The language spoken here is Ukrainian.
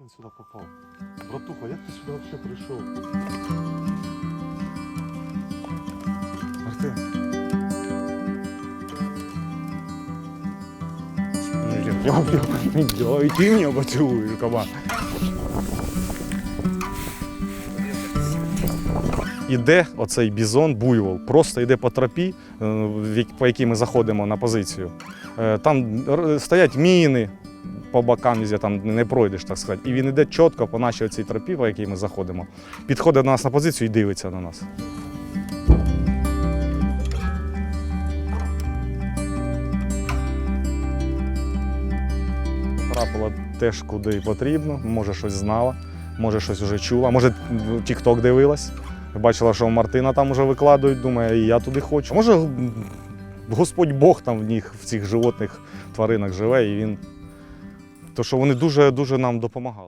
він сюди попав? Братуха, як ти сюди взагалі прийшов? Артем. Ну, и ты меня поцелуешь, кабан. Іде оцей бізон, буйвол, просто йде по тропі, е, по якій ми заходимо на позицію. Е, Там стоять міни по бокам, везде, там не пройдеш, так сказати. І він йде чітко по нашій цій тропі, по якій ми заходимо. Підходить до нас на позицію і дивиться на нас. Трапила теж куди потрібно, може щось знала, може щось вже чула, може тік-ток дивилась. Бачила, що Мартина там вже викладають, думає, і я туди хочу. Може, Господь Бог там в них, в цих животних тваринах живе, і він. То що вони дуже дуже нам допомагали.